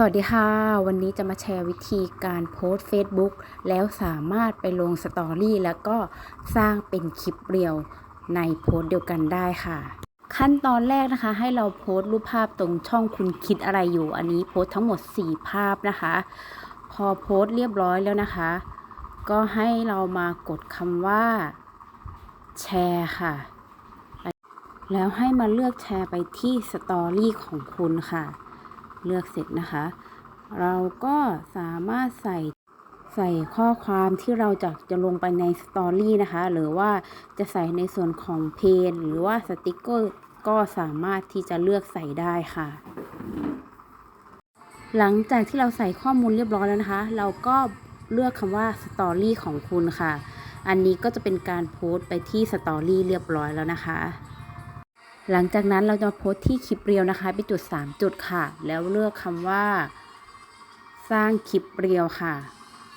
สวัสดีค่ะ วันนี้จะมาแชร์วิธีการโพสต์ Facebook แล้วสามารถไปลงสตอรี่แล้วก็สร้างเป็นคลิปเรียวในโพสต์เดียวกันได้ค่ะ ขั้นตอนแรกนะคะ ให้เราโพสต์รูปภาพตรงช่องคุณคิดอะไรอยู่ อันนี้โพสต์ทั้งหมด 4 ภาพนะคะ พอโพสต์เรียบร้อยแล้วนะคะ ก็ให้เรามากดคำว่า แชร์ค่ะ แล้วให้มาเลือกแชร์ไปที่สตอรี่ของคุณค่ะ เลือกเสร็จนะคะ เราก็สามารถใส่ใส่ข้อความที่เราจะจะลงไปในสตอรี่นะคะ หรือว่าจะใส่ในส่วนของเพนหรือว่าสติกเกอร์ก็สามารถที่จะเลือกใส่ได้ค่ะ หลังจากที่เราใส่ข้อมูลเรียบร้อยแล้วนะคะ เราก็เลือกคำว่าสตอรี่ของคุณค่ะ อันนี้ก็จะเป็นการโพสต์ไปที่สตอรี่เรียบร้อยแล้วนะคะ หลังจากนั้นเราจะมาโพสต์ที่คลิปเรียวนะคะไปจุด 3 จุดค่ะ แล้วเลือกคำว่า สร้างคลิปเรียวค่ะ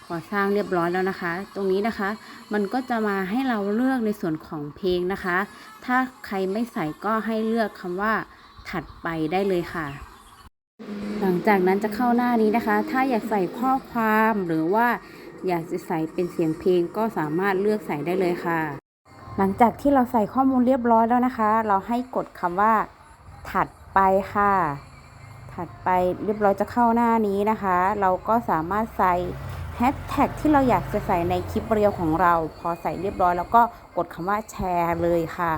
พอสร้างเรียบร้อยแล้วนะคะ ตรงนี้นะคะ มันก็จะมาให้เราเลือกในส่วนของเพลงนะคะ ถ้าใครไม่ใส่ก็ให้เลือกคำว่าถัดไปได้เลยค่ะ หลังจากนั้นจะเข้าหน้านี้นะคะ ถ้าอยากใส่ข้อความหรือว่าอยากจะใส่เป็นเสียงเพลงก็สามารถเลือกใส่ได้เลยค่ะ หลังจากที่เราใส่ข้อมูลเรียบร้อยแล้วนะคะ เราให้กดคำว่า ถัดไปค่ะ ถัดไปเรียบร้อยจะเข้าหน้านี้นะคะ เราก็สามารถใส่แฮชแท็กที่เราอยากจะใส่ในคลิปเรียวของเรา พอใส่เรียบร้อย แล้วก็กดคำว่าแชร์เลยค่ะ